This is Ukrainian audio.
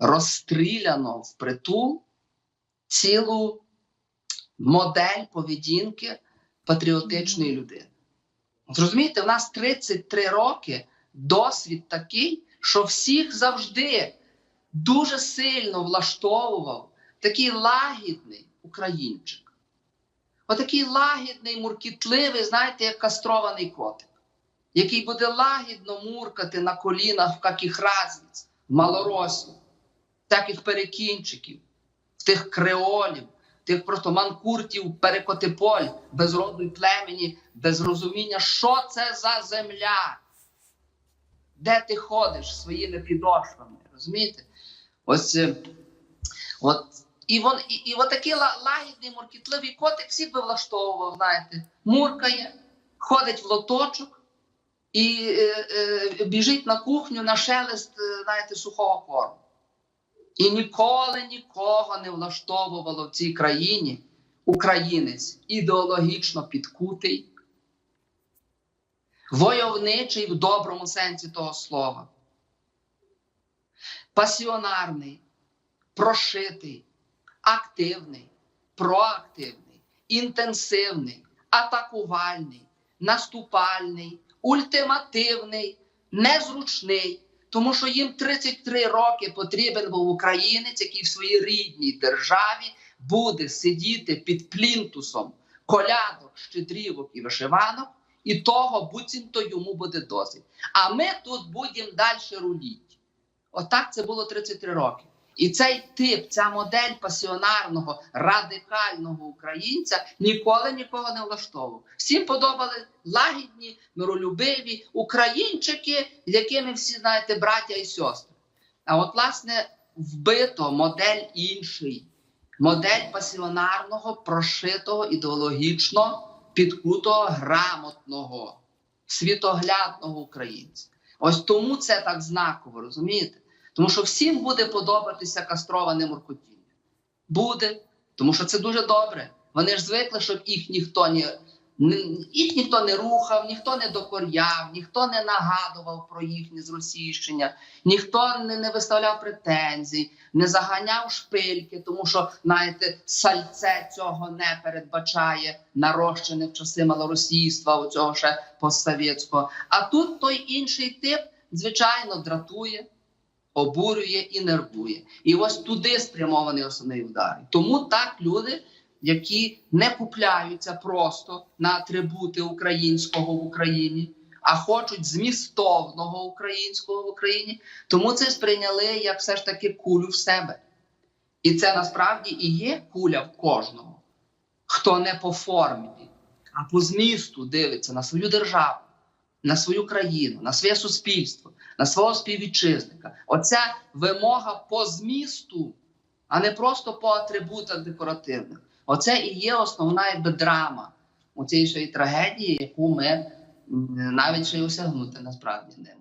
розстріляно впритул цілу модель поведінки патріотичної людини. От Розумієте, в нас 33 роки досвід такий, що всіх завжди дуже сильно влаштовував такий лагідний українчик. Отакий лагідний, муркітливий, знаєте, як кастрований котик, який буде лагідно муркати на колінах в каких разниць, в малоросі, всяких перекінчиків, в тих креолів, тих просто манкуртів, перекотиполь, безроду й племені, без розуміння, що це за земля, де ти ходиш своїми підошвами. Розумієте? Ось е, от, і, вон, і, і от такий ла- лагідний, муркітливий котик всіх би влаштовував, знаєте, муркає, ходить в лоточок і е, е, біжить на кухню на шелест, е, знаєте, сухого корму. І ніколи нікого не влаштовувало в цій країні українець ідеологічно підкутий, войовничий в доброму сенсі того слова, пасіонарний, прошитий, активний, проактивний, інтенсивний, атакувальний, наступальний, ультимативний, незручний. Тому що їм 33 роки потрібен був українець, який в своїй рідній державі буде сидіти під плінтусом колядок, щедрівок і вишиванок, і того буцімто йому буде досить. А ми тут будемо далі руліти. Отак це було 33 роки. І цей тип, ця модель пасіонарного, радикального українця ніколи нікого не влаштовував. Всім подобали лагідні, миролюбиві українчики, якими всі знаєте, браття і сестри. А от, власне, вбито модель інший, модель пасіонарного, прошитого, ідеологічно підкутого, грамотного, світоглядного українця. Ось тому це так знаково, розумієте? Тому що всім буде подобатися кастроване муркотіння. Буде, тому що це дуже добре. Вони ж звикли, щоб їх ніхто не, їх ніхто не рухав, ніхто не докоряв, ніхто не нагадував про їхнє зросійщення, ніхто не, не виставляв претензій, не заганяв шпильки, тому що, знаєте, сальце цього не передбачає нарощене в часи малоросійства, у цього ще постсовєтського. А тут той інший тип, звичайно, дратує обурює і нервує. І ось туди спрямований основний удар. Тому так люди, які не купляються просто на атрибути українського в Україні, а хочуть змістовного українського в Україні, тому це сприйняли як все ж таки кулю в себе. І це насправді і є куля в кожного, хто не по формі, а по змісту дивиться на свою державу, на свою країну, на своє суспільство, на свого співвітчизника. Оця вимога по змісту, а не просто по атрибутах декоративних. Оце і є основна якби драма у цієї трагедії, яку ми навіть ще й осягнути насправді не